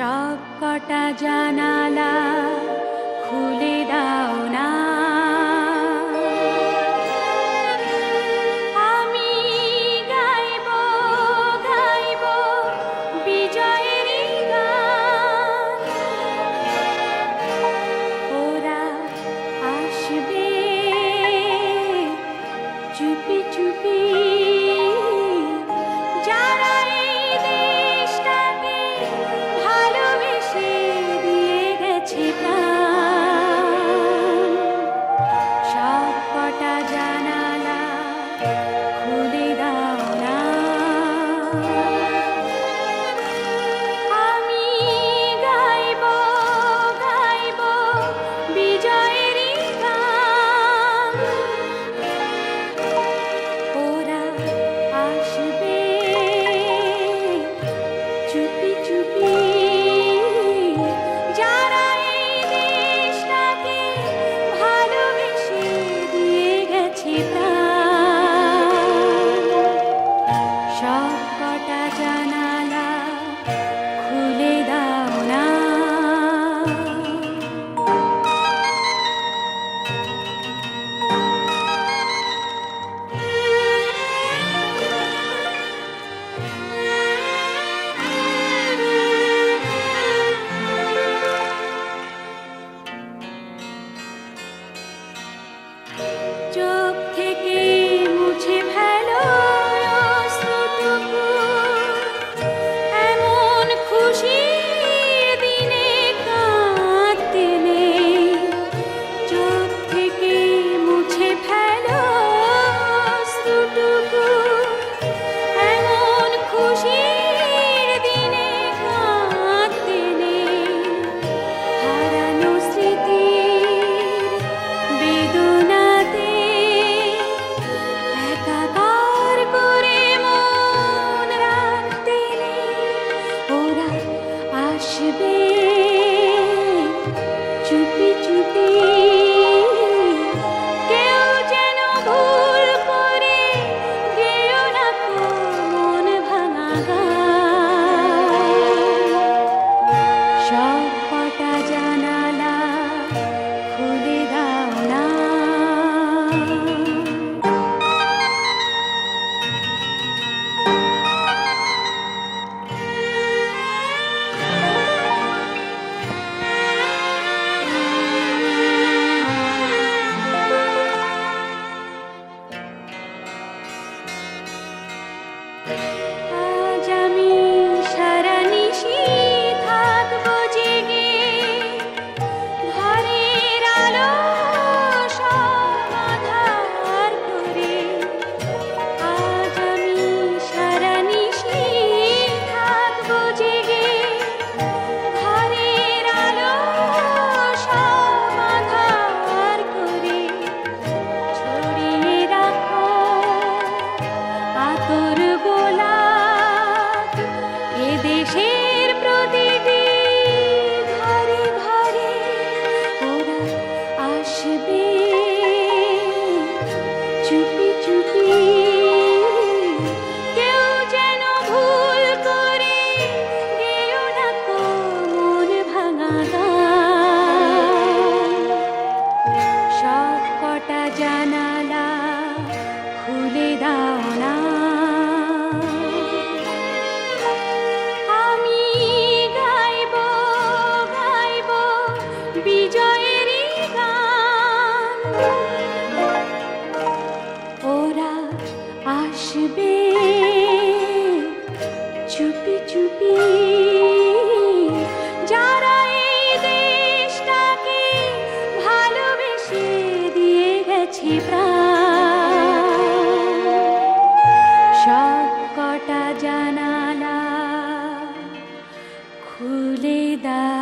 সব কটা জানালা খুলে দাও না। আমি গাইব গাইব ওরা চুপি চুপি love. to be. দেশের প্রতিটি ঘরে ঘরে ওরা আসবে। চুপি চুপি কেউ যেন ভুল করে গেও না মন ভাঙা চুপি চুপি যারা এই দেশটাকে ভালোবেসে দিয়ে গেছি সব কটা জানালা খুলে দা